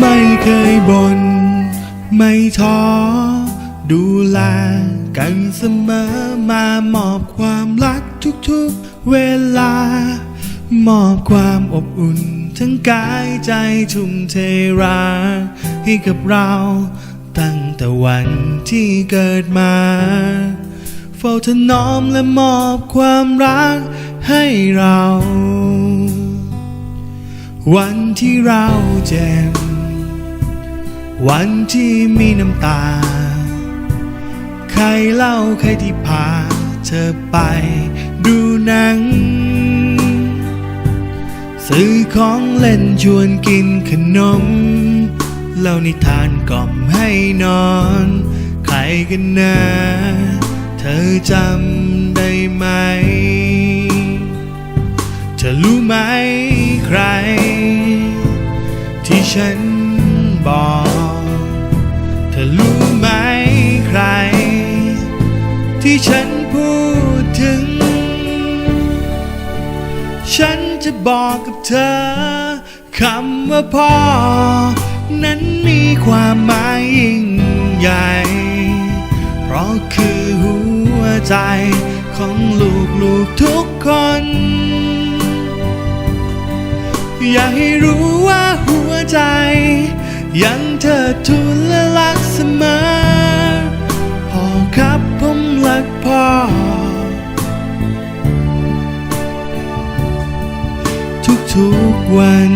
ไม่เคยบน่นไม่ท้อดูแลกันเสมอมามอบความรักทุกๆเวลา มอบความอบอุ่น ทั้งกายใจทุ่มเทรักให้กับเราตั้งแต่วันที่เกิดมา เฝ้าถนอมและมอบความรักให้เรา วันที่เราเจ็บ วันที่มีน้ำตา ใครเล่าใครที่พาเธอไปดูหนัง ซื้อของเล่นชวนกินขนมเล่านิทานกล่อมให้นอน ใครกันนะ เธอจำได้ไหม เธอรู้ไหมใคร ที่ฉัน ที่ฉันพูดถึง ฉันจะบอกกับเธอคำว่าพ่อ นั้นมีความหมายยิ่งใหญ่ เพราะคือหัวใจของลูกๆทุกคน อยากให้รู้ว่าหัวใจ ยังเธอทูล ทุกๆวัน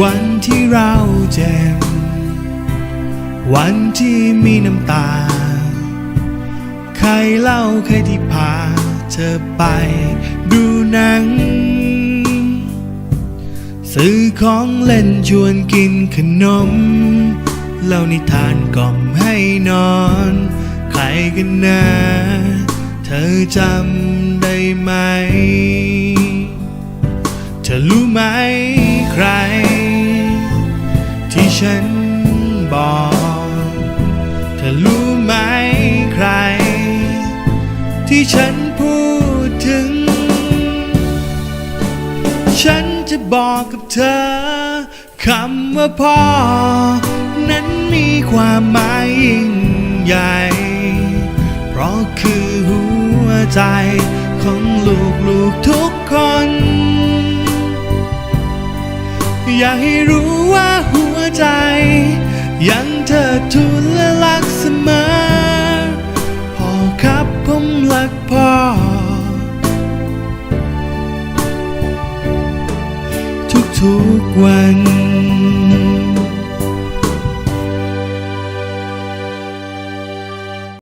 วันที่เราเจ็บ วันที่มีน้ำตา ใครเล่าใครที่พาเธอไปดูหนัง ซื้อของเล่นชวนกินขนม เล่านิทานกล่อมให้นอน ใครกันนะ เธอจำได้ไหม เธอรู้ไหมใคร ฉันบอกเธอรู้ไหมใคร ที่ฉันพูดถึง ฉันจะบอกกับเธอคำว่าพ่อ นั้นมีความหมายยิ่งใหญ่ เพราะคือหัวใจของลูกๆทุกคน อยากให้รู้ว่าหัวใจ ยังเธอทูลและรักเสมอพ่อครับผมรักพ่อ ทุกๆวัน